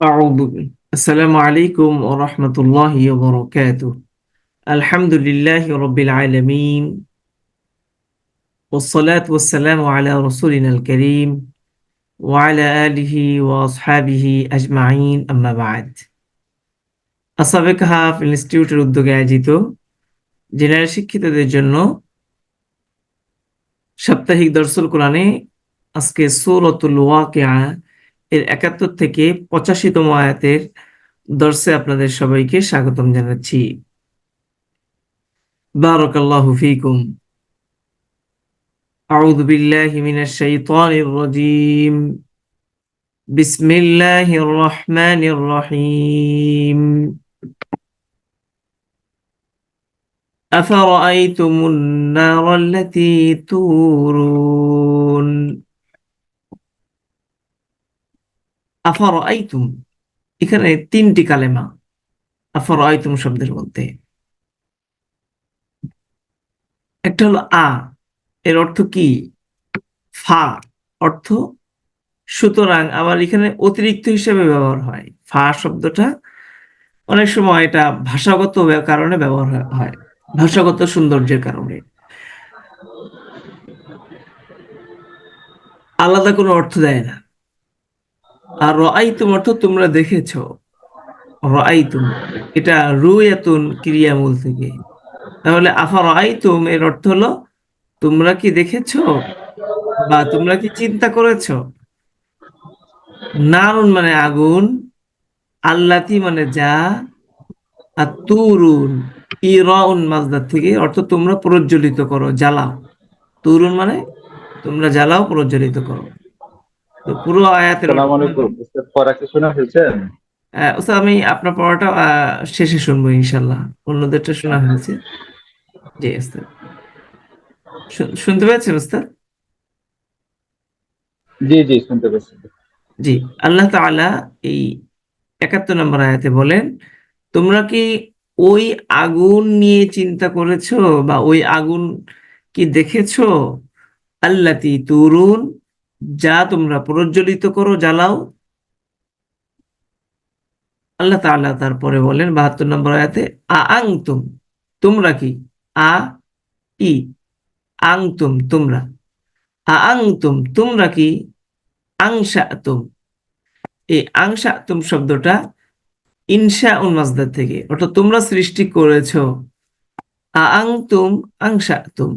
أعوذ بالله السلام عليكم ورحمة الله وبركاته الحمد لله رب العالمين والصلاة والسلام على رسولنا الكريم وعلى آله وأصحابه أجمعين أما بعد আসাবেক half ইনস্টিটিউটের উদ্যোগে আয়োজিত জেনারেল শিক্ষিতদের জন্য সাপ্তাহিক দর্শন কোরআনে আজকে সূরাতুল ওয়াকিয়া এর একাত্তর থেকে পঁচাশিতম আয়াতের দর্শে আপনাদের সবাইকে স্বাগতম জানাচ্ছি বারাকাল্লাহু ফিকুম أعوذ بالله من الشيطان الرجيم بسم الله الرحمن الرحيم أفرأيتم النار التي تورون আফারাইতুম এখানে তিনটি কালেমা আফারাইতুম শব্দের মধ্যে। একটা হলো আ, এর অর্থ কি? ফা, অর্থ সুতরাং আবার এখানে অতিরিক্ত হিসেবে ব্যবহার হয়। ফা শব্দটা অনেক সময় এটা ভাষাগত কারণে ব্যবহার হয়। ভাষাগত সৌন্দর্যের কারণে। আলাদা কোনো অর্থ দেয় না। আর রাআইতুম অর্থ তোমরা দেখেছ। দেখেছ রাআইতুম, এটা রুয়াতুন ক্রিয়ামূল থেকে। তাহলে আফা রাআইতুম এর অর্থ হলো, তোমরা কি দেখেছ বা তোমরা কি চিন্তা করেছ? নারুন মানে আগুন, আল্লাতি মানে যা, আর তুরুন, ইরাউন মাজদার থেকে অর্থ তোমরা প্রজ্বলিত করো, জ্বালাও। তুরুন মানে তোমরা জ্বালাও, প্রজ্বলিত করো। তো পুরো আয়াতের ওস্তাদ আমি আপনার পড়াটা শেষে শুনব ইনশাল্লাহ অন্যদেরটা শোনা হয়েছে। জি ওস্তাদ শুনতে পেয়েছেন ওস্তাদ জি জি শুনতে পেয়েছি। জি আল্লাহ তাআলা এই একাত্তর নম্বর আয়াতে বলেন তোমরা কি ওই আগুন নিয়ে চিন্তা করেছ বা ওই আগুন কি দেখেছ? আল্লাতি তুরুন যা তোমরা প্রজ্বলিত করো, জ্বালাও। আল্লাহ তাআলা তারপরে বলেন বাহাত্তর নম্বর আয়াতে আংতুম তোমরা কি? আ, ই, আংতুম, তোমরা। আ আংতুম তোমরা কি? আংশাতুম। এই আংশাতুম শব্দটা ইনশা উন্মাসদার থেকে, অর্থাৎ তোমরা সৃষ্টি করেছ। আ আংতুম আংশাতুম।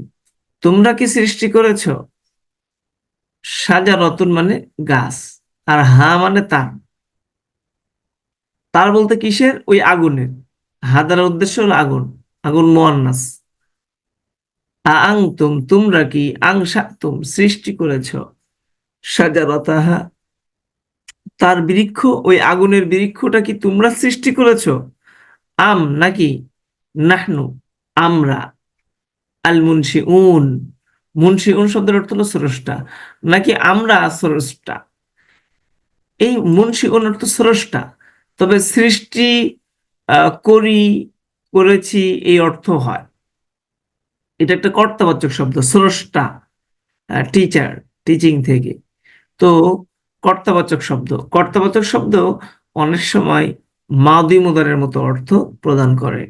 তোমরা কি সৃষ্টি করেছ? সাজা রতন মানে গাছ, আর হা মানে তার। তার বলতে কিসের? ওই আগুনের। হাদার উদ্দেশ্য হলো আগুন আগুন মোয়ান্নাস। আংতুম তোমরা কি আংসাতুম সৃষ্টি করেছ? সাজারতাহা, তার বৃক্ষ, ওই আগুনের বৃক্ষটা কি তোমরা সৃষ্টি করেছ? আম নাকি নাহনু, আমরা আল মুন্সি উন মুন্সি উন শব্দের অর্থ হলো স্রষ্টা? নাকি আমরা স্রষ্টা? এই মুন্সি উন অর্থ স্রষ্টা? তবে সৃষ্টি করি, করেছি, এই অর্থ হয়। এটা একটা কর্তাবাচক শব্দ, স্রষ্টা টিচার টিচিং থেকে। তো কর্তাবাচক শব্দ কর্তাবাচক শব্দ অনেক সময় মাদি মুদারের মতো অর্থ প্রদান করে।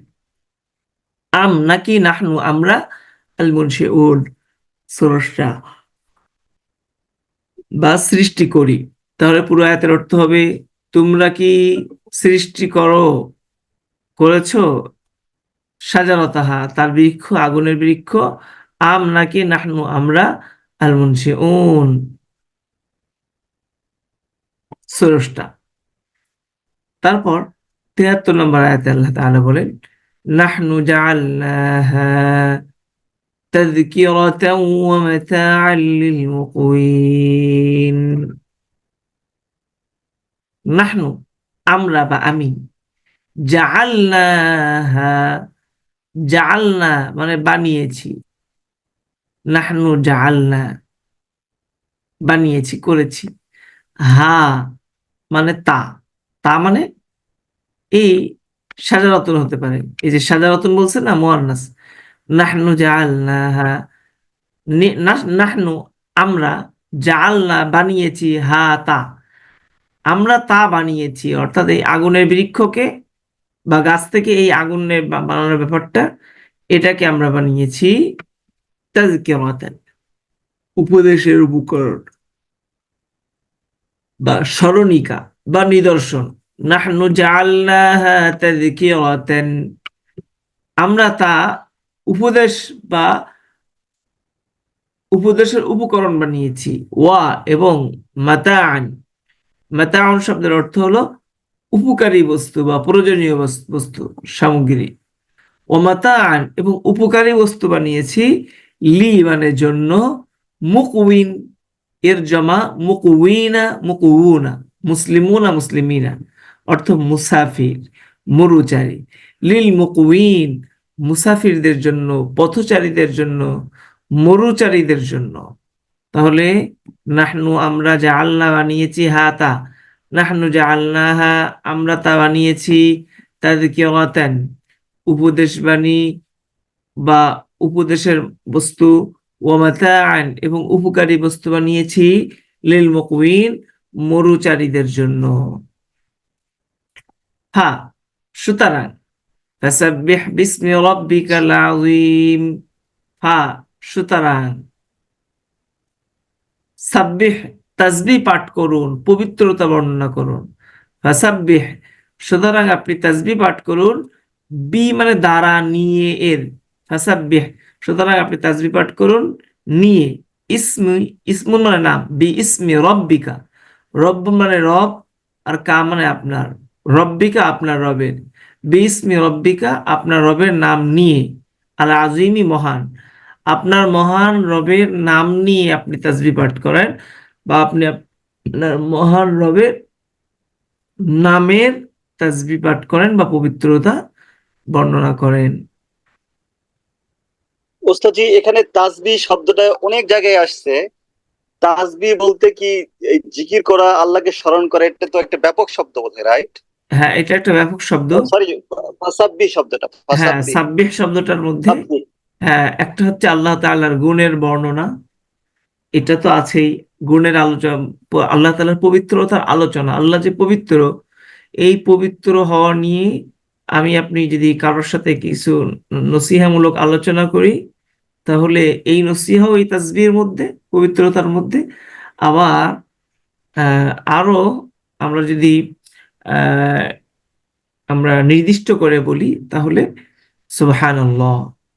আম নাকি নাহনু আমরা আল মুন্সি উড স্রষ্টা বা সৃষ্টি করি। তাহলে পুরো আয়াতের অর্থ হবে, তোমরা কি সৃষ্টি করো, করেছ? সাজারতাহা, তার বৃক্ষ, আগুনের বৃক্ষ, আম নাকি নাহনু আমরা আল মুন্সি উন স্রষ্টা। তারপর তিয়াত্তর নম্বর আয়াতে আল্লাহ তাআলা বলেন, নাহনু জাআলনাহা تذكرة ومتاعا للمقوين নাহনু আমরা বা আমি জাআলনাহা জাআলনা মানে বানিয়েছি নাহনু জাআলনা বানিয়েছি করেছি হা মানে তা তা মানে এই সাজারতন হতে পারে এই যে সাজারতন বলছে না মোয়ান্নাস নাহনু জাআলনাহা। নাহনু আমরা জাআলনা বানিয়েছি হা তা আমরা তা বানিয়েছি অর্থাৎ এই আগুনের বৃক্ষকে বা গাছ থেকে এই আগুনের বা- বানানোর ব্যাপারটা এটাকে আমরা বানিয়েছি তাজকিরাতান। উপদেশের উপকরণ বা স্মরণিকা বা নিদর্শন। নাহনু জাআলনাহা তাযকিরাতান আমরা তা উপদেশ বা উপদেশের উপকরণ বানিয়েছি। ওয়া এবং মাতাআন। মাতাআন শব্দের অর্থ হলো উপকারী বস্তু বা প্রয়োজনীয় বস- বস্তু, সামগ্রী। ও মাতাআন এবং উপকারী বস্তু বানিয়েছি লি মানে জন্য মুকউইন, এর জমা মুকউইনা মুকউনা মুসলিমুনা, মুসলিমিনা, অর্থ মুসাফির, মরুচারী। লিল মুকউইন মুসাফিরদের জন্য, পথচারীদের জন্য, মরুচারীদের জন্য। তাহলে নাহনু আমরা যা আল্লাহ বানিয়েছি হাতা। নাহনু যা আল্লাহা আমরা তা বানিয়েছি তাযকিরাতান। উপদেশ বাণী বা উপদেশের বস্তু ওয়ামাতাআন এবং উপকারী বস্তু বানিয়েছি লিল মুকউইন মরুচারীদের জন্য। হ্যাঁ সুতরাং ফাসাব্বিহ বিসমি রাব্বিকাল আযীম হ্যাঁ সুতরাং সাব্বিহ তাসবিহ পাঠ করুন, পবিত্রতা বর্ণনা করুন। সুতরাং আপনি তাজবি পাঠ করুন, বি মানে দ্বারা, নিয়ে, এর। ফাসাব্বিহ, সুতরাং আপনি তাজবি পাঠ করুন, নিয়ে, ইসমি মানে নাম, বি ইসমি রব্বিকা। রব্ব মানে রব, আর কা মানে আপনার। রব্বিকা আপনার রবের। বি ইসমি রব্বিকা, আপনার রবের নাম নিয়ে। আর আজিমি মহান। আপনার মহান রবের নাম নিয়ে আপনি তাজবি পাঠ করেন বা আপনি আপনার মহান রবের নামের তাজবি পাঠ করেন বা পবিত্রতা বর্ণনা করেন। ওস্তাদজি, এখানে তাসবি শব্দটা অনেক জায়গায় আসছে। তাসবি বলতে কি জিকির করা, আল্লাহকে স্মরণ করা, এটা তো একটা ব্যাপক শব্দ বোধহয় রাইট হ্যাঁ এটা একটা ব্যাপক শব্দ। সরি ফাসাব্বি শব্দটা হ্যাঁ সাব্বিহ শব্দটার মধ্যে। হ্যাঁ একটা হচ্ছে আল্লাহ তাআলার গুণের বর্ণনা। এটা তো আছেই গুণের আলোচনা আল্লাহ তাআলার পবিত্রতার আলোচনা। আল্লাহ যে পবিত্র এই পবিত্র হওয়া নিয়ে আমি আপনি যদি কারোর সাথে কিছু নসিহামূলক আলোচনা করি তাহলে এই নসিহাও এই তাসবিহের মধ্যে পবিত্রতার মধ্যে আবার আহ, আরও আমরা যদি আমরা নির্দিষ্ট করে বলি তাহলে সুবহানাল্লাহ।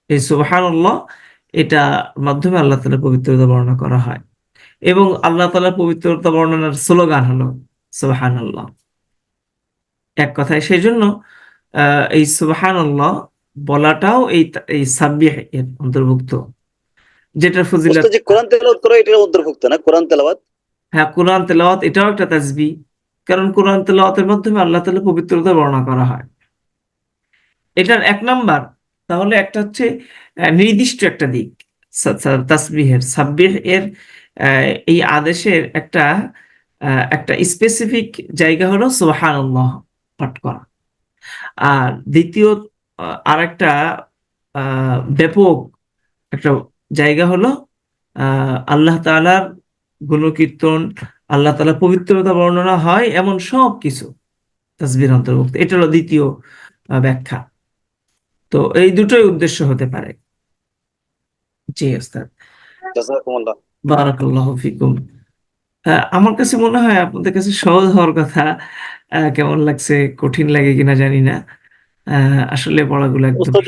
এই সুবহানাল্লাহ এটা মাধ্যমে আল্লাহ তাআলার পবিত্রতা বর্ণনা করা হয়। এবং আল্লাহ তাআলার পবিত্রতা বর্ণনার স্লোগান হলো সুবহানাল্লাহ। এক কথায় সেই জন্য আহ, এই সুবহানাল্লাহ বলাটাও এই এই সাব্বিহ এর অন্তর্ভুক্ত। যেটা ফজিলত কোরআন তেলাওয়াত করা এটার অন্তর্ভুক্ত না? কোরআন তেলাওয়াত? হ্যাঁ কোরআন তেলাওয়াত এটাও একটা তাসবি। কারণ কোরআন তেলাওয়াতের মাধ্যমে আল্লাহ তাআলা পবিত্রতা বর্ণনা করা হয়। এটার এক নাম্বার তাহলে একটা হচ্ছে নির্দিষ্ট একটা দিক তাসবিহের। সাব্বিহ এর এই আদেশের একটা একটা স্পেসিফিক জায়গা হলো সুবহানাল্লাহ পাঠ করা। আর দ্বিতীয় আরেকটা আহ, ব্যাপক একটা জায়গা হলো আল্লাহ তাআলার গুণকীর্তন আল্লাহ তাআলার পবিত্রতা বর্ণনা হয় এমন সব কিছু তাসবির অন্তর্ভুক্ত। এটা হলো দ্বিতীয় ব্যাখ্যা। তো এই দুটোই উদ্দেশ্য হতে পারে। জি ওস্তাদ। বারাকাল্লাহু ফিকুম। আমার কাছে মনে হয় আপনাদের কাছে সহজ হওয়ার কথা কেমন লাগছে কঠিন লাগে কিনা জানি না। আহ, আসলে পড়াগুলো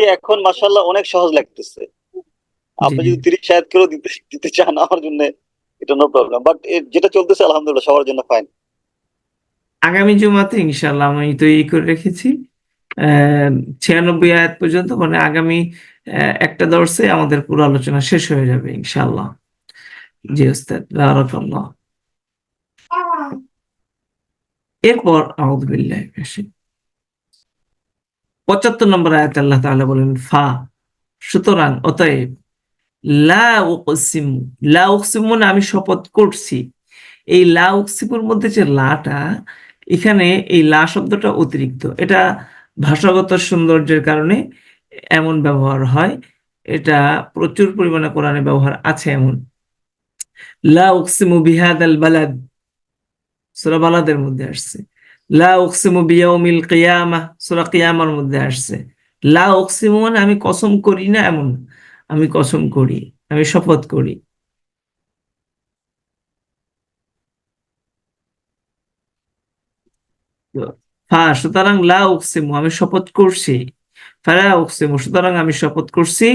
এখন মাশাআল্লাহ অনেক সহজ লাগতেছে। আপনি যদি তিরিশ আয়াত করেও দিতে দিতে চান আমার জন্য এটা নো প্রবলেম বাট যেটা চলতেছে, আলহামদুলিল্লাহ, সবার জন্য ফাইন আগামী জুমাতে ইনশাল্লাহ আমি তৈরি করে রেখেছি। ছিয়ানব্বই আয়াত পর্যন্ত মানে আগামী একটা দর্শে আমাদের পুরো আলোচনা শেষ হয়ে যাবে ইনশাল্লাহ জি ওস্তাদ, বারাকাল্লাহ। এরপর আউযু বিল্লাহি মিনাশ শাইতানির পঁচাত্তর নম্বর আয়াত আল্লাহ তাআলা বলেন, ফা, সুতরাং, অতএব লা উকসিমু লা উকসিমু মানে আমি শপথ করছি। এই লা উকসিমুর মধ্যে যে লাটা, এখানে এই লা শব্দটা অতিরিক্ত। এটা ভাষাগত সৌন্দর্যের কারণে এমন ব্যবহার হয়। এটা প্রচুর পরিমাণে কোরআনে ব্যবহার আছে এমন। লা উকসিমু বিহাদাল বালাদ, সূরা বালাদের মধ্যে আসছে। লা উকসিমু বিয়াউমিল কিয়ামা, সূরা কিয়ামার মধ্যে আসছে। লা উকসিমু মানে আমি কসম করি না এমন। আমি কসম করি, আমি শপথ করি। ফা, সুতরাং লা উকসিমু, আমি শপথ করছি। ফালা উকসিমু, সুতরাং আমি শপথ করছি,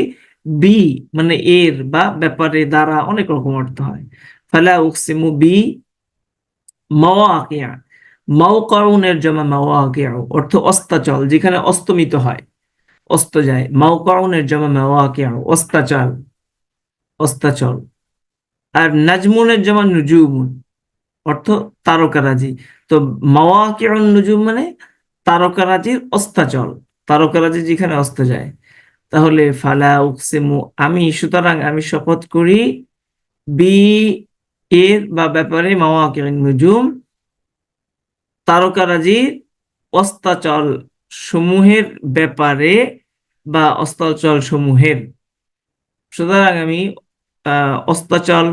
বি মানে এর বা ব্যাপারে দ্বারা অনেক রকম অর্থ হয়। ফালা উকসিমু, বি, মাওয়াকিয়া। মাওকাউনের জমা মাওয়াকিয়া অর্থ অস্তাচল, যেখানে অস্তমিত হয়। অস্ত যায়। মাওকাউনের জমা মাওয়াকিয়া অস্তাচল অস্তাচল। আর নাজমুনের জমা নুজুমুন, অর্থ তারকারাজি। তো মাওয়াকিউন নুজুম মানে তারকারাজির অস্তাচল। তারকারাজি যেখানে অস্ত যায়। তাহলে ফালা উকসিমু, আমি, সুতরাং আমি শপথ করি বি, এর বা ব্যাপারে মাওয়াকিউন নুজুম তারকারাজির অস্তাচল সমূহের ব্যাপারে বা অস্তাচল সমূহের সুতরাং আমি আহ অস্তাচল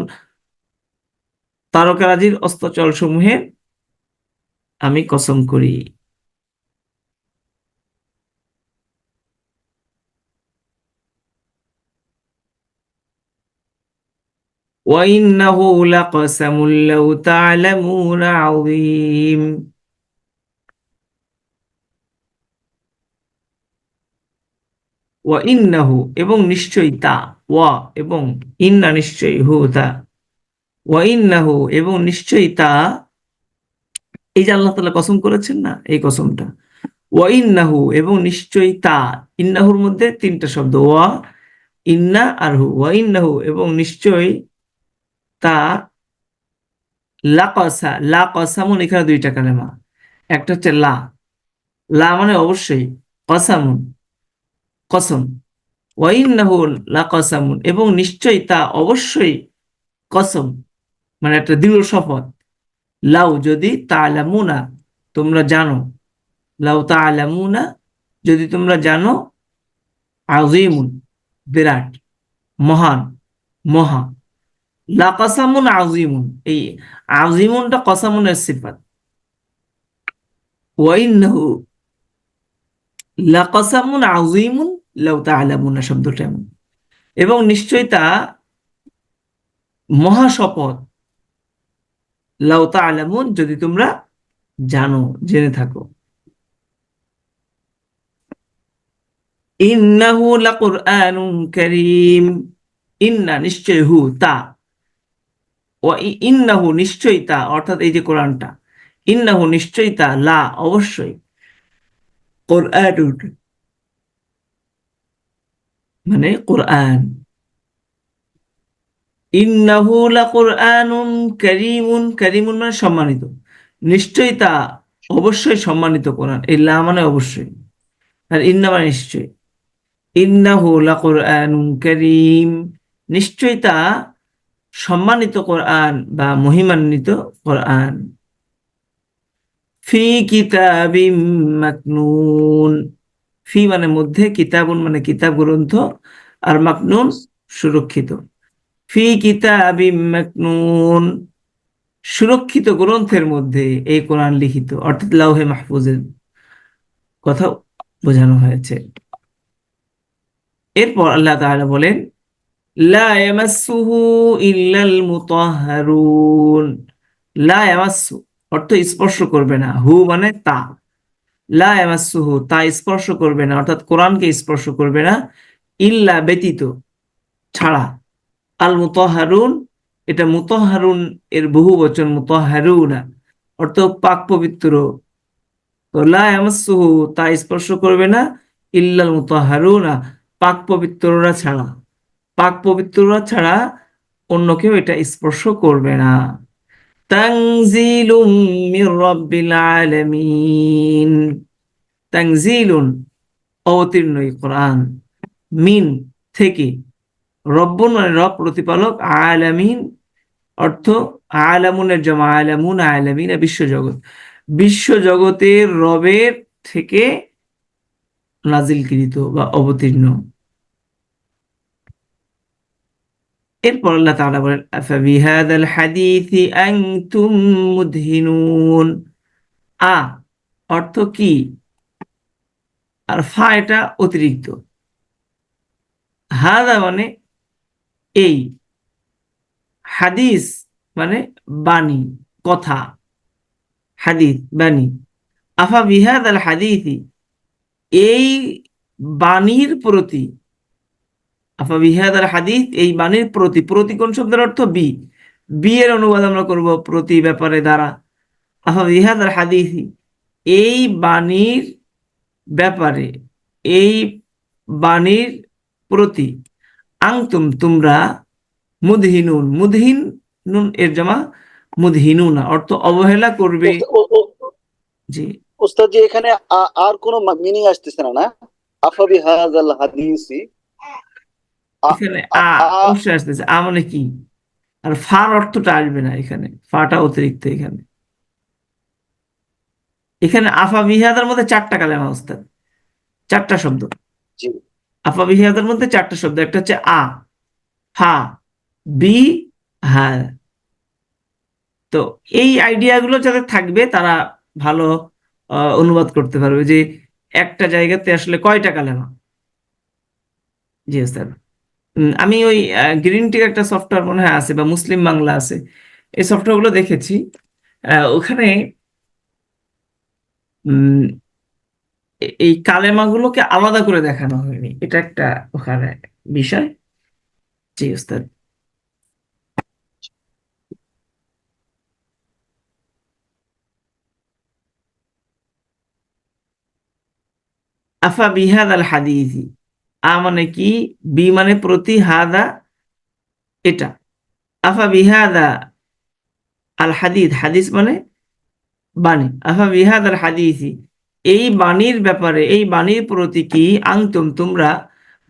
তারকারাজির অস্তাচল সমূহের আমি কসম করি وإنه لقسم لو تعلمون عظيم ওয়াইন্নাহু এবং নিশ্চয়ই তা। ওয়া এবং ইন্না নিশ্চয়ই হু, তা। ওয়াইন্নাহু এবং নিশ্চয়ই তা। এই যে আল্লাহ তাআলা কসম করেছেন না, এই কসমটা। ওয়াইন্নাহু এবং নিশ্চয়ই তা। ইন্নাহুর মধ্যে তিনটা শব্দ, ওয়া, ইন্না আর হু। ওয়াইন্নাহু এবং নিশ্চয়ই তা। লাকাসা লা কসামুন এখানে দুইটা কালেমা। একটা হচ্ছে লা। লা মানে অবশ্যই কসামুন। কসম। ওয়াইন্নাহু লাকাসামুন, এবং নিশ্চয়ই তা অবশ্যই কসম মানে একটা দৃঢ় শপথ। লাউ যদি তালামুনা তোমরা জানো। লাউ তালামুনা যদি তোমরা জানো আজিমুন বিরাট, মহান, মহা। লাকাসামুন আজিমুন এই আজিমুনটা কসামুনের সিফাত। লাকাসামুন আজিমুন লাউ তাআলামুনা শব্দটা এমন। এবং নিশ্চয়ই তা মহাশপথ লাউ তাআলামুন যদি তোমরা জানো, জেনে থাকো। ইন্নাহু লাকুরআনুন কারীম। ইন্না নিশ্চয় হু, তা। ও ইন্নাহু, নিশ্চয়ই তা, অর্থাৎ এই যে কোরআনটা। ইন্নাহু, নিশ্চয়ই তা, লা, অবশ্যই। কোরআনুন মানে কোরআন কারীমুন কারীমুন মানে সম্মানিত নিশ্চয়ই তা অবশ্যই সম্মানিত কোরআন এই লা মানে অবশ্যই আর ইন্না মানে নিশ্চয় ইন্নাহু লাকুরআনুন কারীম নিশ্চয়ই তা সম্মানিত কোরআন বা মহিমান্বিত কোরআন ফি কিতাবিম মাকনুন। ফি মানে মধ্যে, কিতাবুন মানে কিতাব গ্রন্থ, আর মাকনুন সুরক্ষিত। ফি কিতাবিম মাকনুন, সুরক্ষিত গ্রন্থের মধ্যে এই কোরআন লিখিত, অর্থাৎ লাউহে মাহফুজের কথা বোঝানো হয়েছে। এরপর আল্লাহ তাআলা বলেন, লা ইয়ামাসসুহু ইল্লাল মুতাহহারুন লা ইয়ামাসসু অর্থ স্পর্শ করবে না। হু মানে তা। লা ইয়ামাসসুহু, তা স্পর্শ করবে না। অর্থাৎ কোরআনকে স্পর্শ করবে না। ইল্লা ব্যতীত ছাড়া। আল মুতাহহারুন এটা মুতাহহারুন এর বহু বচন মুতাহহারুনা অর্থ পাক পবিত্র। তো লা ইয়ামাসসুহু, তা স্পর্শ করবে না। ইল্লাল মুতাহহারুনা পাক পবিত্ররা ছাড়া। পাক পবিত্ররা ছাড়া অন্য কেউ এটা স্পর্শ করবে না। তানজিলুম মির রাব্বিল আলামিন। তানজিলুন, অবতীর্ণ কোরআন। মিন থেকে রব্বুন মানে রব, প্রতিপালক, আলামিন অর্থ আলামুনের জমা, আলামুন আলামিন বিশ্বজগৎ। বিশ্বজগতের রবের থেকে নাজিলকৃত বা অবতীর্ণ। এরপর আল্লাহ তাআলা বলেন, আফাবিহাদাল হাদিসি আনতুম মুদহিনুন? আ, অর্থ কি? আর ফা, এটা অতিরিক্ত। হাদা মানে এই, হাদিস মানে বাণী, কথা, হাদিস, বাণী। আফা বিহাদ আল হাদিসি, এই বাণীর প্রতি আফা বিহাদ আল হাদিস এই বাণীর প্রতি প্রতি কোন শব্দের অর্থ বি? বি এর অনুবাদ আমরা করব প্রতি ব্যাপারে দ্বারা। আফা আল এই বাণীর ব্যাপারে এই বাণীর প্রতি আংতুম তোমরা মুদহিনুন। মুদহিন নুন এর জমা মুদহিনুনা অর্থ অবহেলা করবে। জি। ওস্তাদ এখানে আর কোনো মিনিং আসতেছে না না? আফাবি হাদিসি এখানে আ অবশ্যই আসতেছে। আ মানে কি? আর ফার অর্থটা আসবে না এখানে। ফাটা অতিরিক্ত এখানে। এখানে আফা বিহাদার মধ্যে চারটা কালেমা ওস্তাদ চারটা শব্দ। আফা বিহাদার মধ্যে চারটা শব্দ। একটা হচ্ছে আ হা বি হা। তো এই আইডিয়াগুলো যাদের থাকবে তারা ভালো অনুবাদ করতে পারবে যে একটা জায়গাতে আসলে কয়টা কালেমা? জি স্যার আমি ওই গ্রিন টির একটা সফটওয়্যার মনে হয় আছে বা মুসলিম বাংলা আছে। এই সফটওয়্যারগুলো দেখেছি। ওখানে এই কালেমাগুলোকে আলাদা করে দেখানো হয়নি। এটা একটা ওখানে বিষয়। জি, ওস্তাদ। আফা বিহাদ আল হাদিসি। আ মানে কি? বি মানে প্রতি হাদা এটা। আফা বিহাদা আল হাদিদ। হাদিস মানে বাণী। আফা বিহাদ আল হাদিসি। এই বাণীর ব্যাপারে, এই বাণীর প্রতি কি আংতুম তোমরা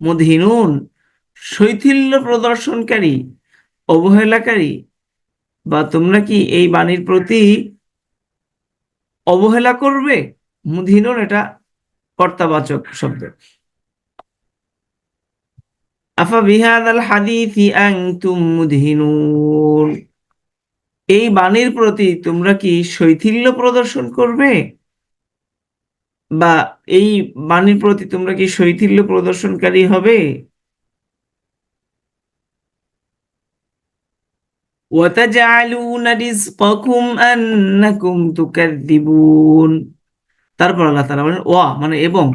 মুদহিনুন? শৈথিল্য প্রদর্শনকারী, অবহেলাকারী? বা তোমরা কি এই বাণীর প্রতি অবহেলা করবে? মুধিনুন এটা কর্তাবাচক শব্দ। আফা বিহাদাল হাদিসি আনতুম মুদহিনুন এই বাণীর প্রতি তোমরা কি শৈথিল্য প্রদর্শন করবে বা এই বাণীর প্রতি তোমরা কি শৈথিল্য প্রদর্শনকারী হবে وتجعلون رزقكم أنكم تكذبون তারপর আল্লাহ তাআলা বলেন ওয়া মানে এবং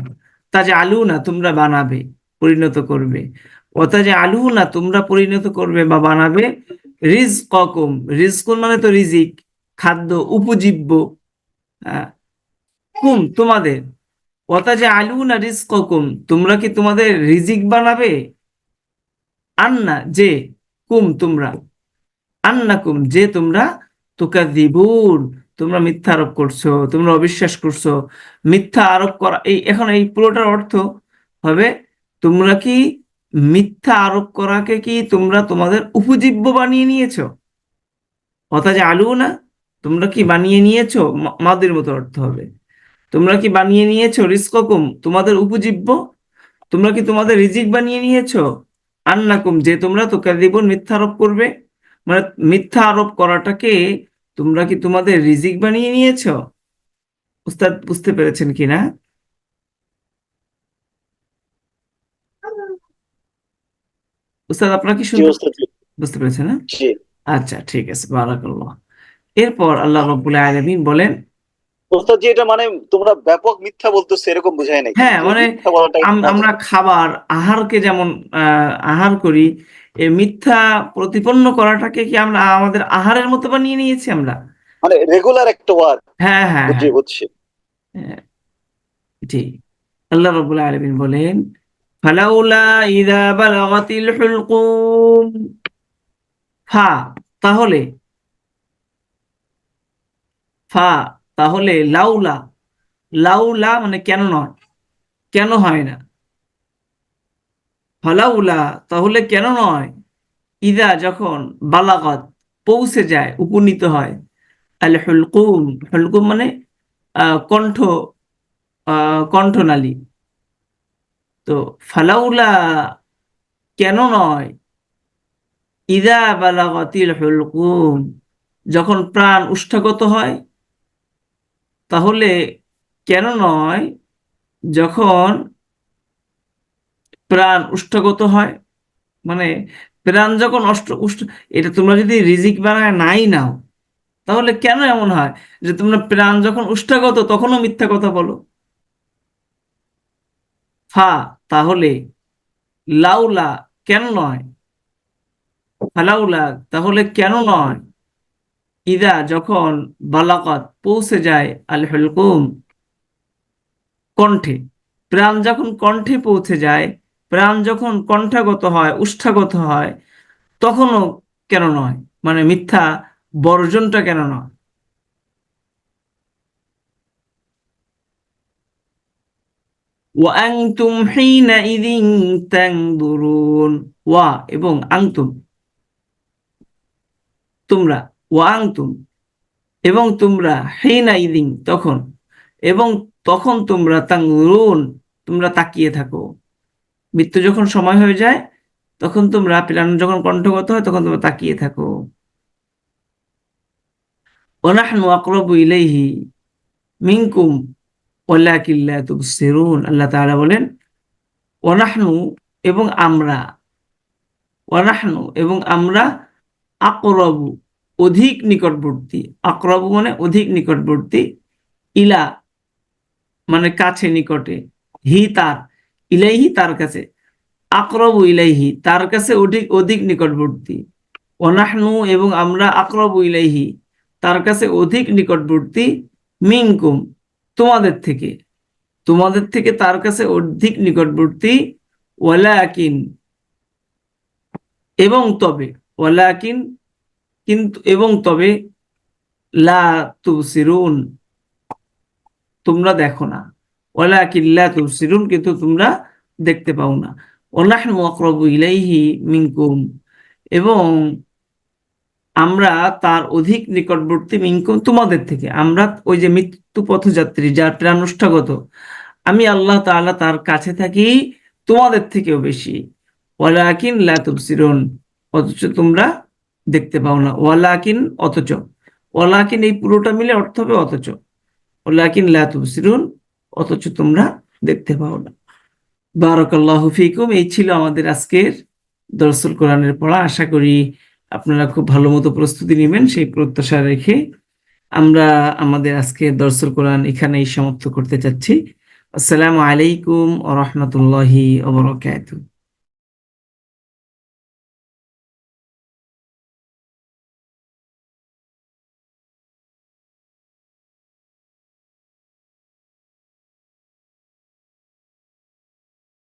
তাজা আলু না তোমরা বানাবে পরিণত করবে ও তাজা আলু না তোমরা পরিণত করবে বা বানাবে রিজ ককুম রিজকুন মানে তো রিজিক, খাদ্য, উপজীব্য কুম তোমাদের। ওতাজে আলু না রিজ ককুম তোমরা কি তোমাদের রিজিক বানাবে? আন্না, যে, কুম তোমরা। আন্নাকুম, যে তোমরা তুকাযিবুন, তোমরা মিথ্যা আরোপ করছ, তোমরা অবিশ্বাস করছ। মিথ্যা আরোপ করা, এই, এখন এই পুরোটার অর্থ হবে তোমরা কি মিথ্যা আরোপ করাকে কি তোমরা তোমাদের উপজীব্য বানিয়ে নিয়েছো? অথচ আলু না তোমরা কি বানিয়ে নিয়েছো? মাদের মতো অর্থ হবে। তোমরা কি বানিয়ে নিয়েছো? রিস্ককুম তোমাদের উপজীব্য? তোমরা কি তোমাদের রিজিক বানিয়ে নিয়েছো? আন্নাকুম, যে তোমরা তুকাযিবুন মিথ্যা আরোপ করবে। মানে মিথ্যা আরোপ করাটাকে তোমরা কি তোমাদের রিজিক বানিয়ে নিয়েছো? উস্তাদ, বুঝতে পেরেছেন কিনা? উস্তাদ আপনারা কি শুনতে বুঝতে পেরেছেন না আচ্ছা ঠিক আছে বারাকাল্লাহ। এরপর আল্লাহ রাব্বুল আলামিন বলেন ওস্তাদ এটা মানে তোমরা ব্যাপক মিথ্যা বলতেছো এরকম বুঝায় নাই। হ্যাঁ, মানে আমরা খাবার আহারকে যেমন আহ, আহার করি এই মিথ্যা প্রতিপন্ন করাটাকে কি আমরা আমাদের আহারের মতো বানিয়ে নিয়েছি আমরা? মানে রেগুলার একটা ওয়ার্ড হ্যাঁ হ্যাঁ বুঝছি হ্যাঁ। বুঝছি। হ্যাঁ, জি। আল্লাহ রাব্বুল আলামিন বলেন ফালাউলা ইযা বালাগাতিল হুলকুম। ফা, তাহলে। ফা, তাহলে লাউলা। লাউলা মানে কেন নয়? কেন হয় না? ফালাউলা, তাহলে কেন নয়? ইদা যখন বালাগত পৌঁছে যায়, উপনীত হয়, আল হুলকুম। হুলকুম মানে কণ্ঠ কণ্ঠনালী। তো ফালাউলা কেন নয়? ইদা বালাগাতিল হুলকুম, যখন প্রাণ উষ্ঠাগত হয়, তাহলে কেন নয় যখন প্রাণ উষ্ঠাগত হয়? মানে প্রাণ যখন অষ্ট উষ্ট, এটা তোমরা যদি রিজিক বানায় নাই নাও, তাহলে কেন এমন হয়? যে তোমরা প্রাণ যখন উষ্ঠাগত, তখনও মিথ্যা কথা বলো। ফা, তাহলে লাউলা কেন নয়? ফালাউলা, তাহলে কেন নয়? ইদা যখন বালাকাত পৌঁছে যায় আল হুলকুম কণ্ঠে, প্রাণ যখন কণ্ঠে পৌঁছে যায়, প্রাণ যখন কণ্ঠাগত হয়, উষ্ঠাগত হয়, তখনও কেন নয়? মানে মিথ্যা বর্জনটা কেন নয়? ওয়াংতুম তানদুরুন ওয়া এবং আংতুম তোমরা ওয়াংতুম এবং তোমরা হিনাইযিন তখন. এবং তখন তোমরা তানদুরুন তোমরা তাকিয়ে থাকো। মৃত্যু যখন সময় হয়ে যায়, তখন তোমরা প্রাণ যখন কণ্ঠগত হয়, তখন তোমরা তাকিয়ে থাকো। ওনাহনু আকরাবু ইলাইহি মিনকুম। ওয়ালাকিন লা তুবসিরুন, আল্লাহ তাআলা বলেন ওয়ানাহনু এবং আমরা ওয়ানাহনু এবং আমরা আকরাবু, অধিক নিকটবর্তী, আকরাবু মানে অধিক নিকটবর্তী, ইলা মানে কাছে, নিকটে, হি তার, ইলাইহি তার কাছে, আকরবু ইলাইহি তার কাছে অধিক অধিক নিকটবর্তী অনাহনু এবং আমরা আকরবু ইলাইহি তার কাছে অধিক নিকটবর্তী, মিনকুম তোমাদের থেকে। তোমাদের থেকে তার কাছে অধিক নিকটবর্তী, ওয়ালাকিন, এবং তবে, ওয়ালাকিন কিন্তু, এবং তবে, লা তুবসিরুন, তোমরা দেখো না। ওয়ালাকিন লা তুবসিরুন কিন্তু তোমরা দেখতে পাও না। ওনাহনু আকরাবু ইলাইহি মিনকুম, এবং আমরা তার অধিক নিকটবর্তী মিনকুম তোমাদের থেকে। আমরা ওই যে মৃত্যু পথযাত্রী যার প্রাণুষ্ঠাগত। আমি আল্লাহ তাআলা তার কাছে থাকি তোমাদের থেকেও বেশি। ওয়ালাকিন লা তুবসিরুন, অথচ তোমরা দেখতে পাও না। ওয়ালাকিন অথচ। ওয়ালাকিন এই পুরোটা মিলে অর্থ হবে অথচ। ওয়ালাকিন লা তুবসিরুন, অথচ তোমরা দেখতে পাও না। বারাকাল্লাহু ফিকুম, এই ছিল আমাদের আজকের দরসুল কোরআনের পড়া। আশা করি আপনারা খুব ভালো মতো প্রস্তুতি নেবেন, সেই প্রত্যাশা রেখে আমরা আমাদের আজকে দর্শক কোরআন এখানেই সমাপ্ত করতে চাচ্ছি। আসসালামু আলাইকুম ওয়া রহমতুল্লাহি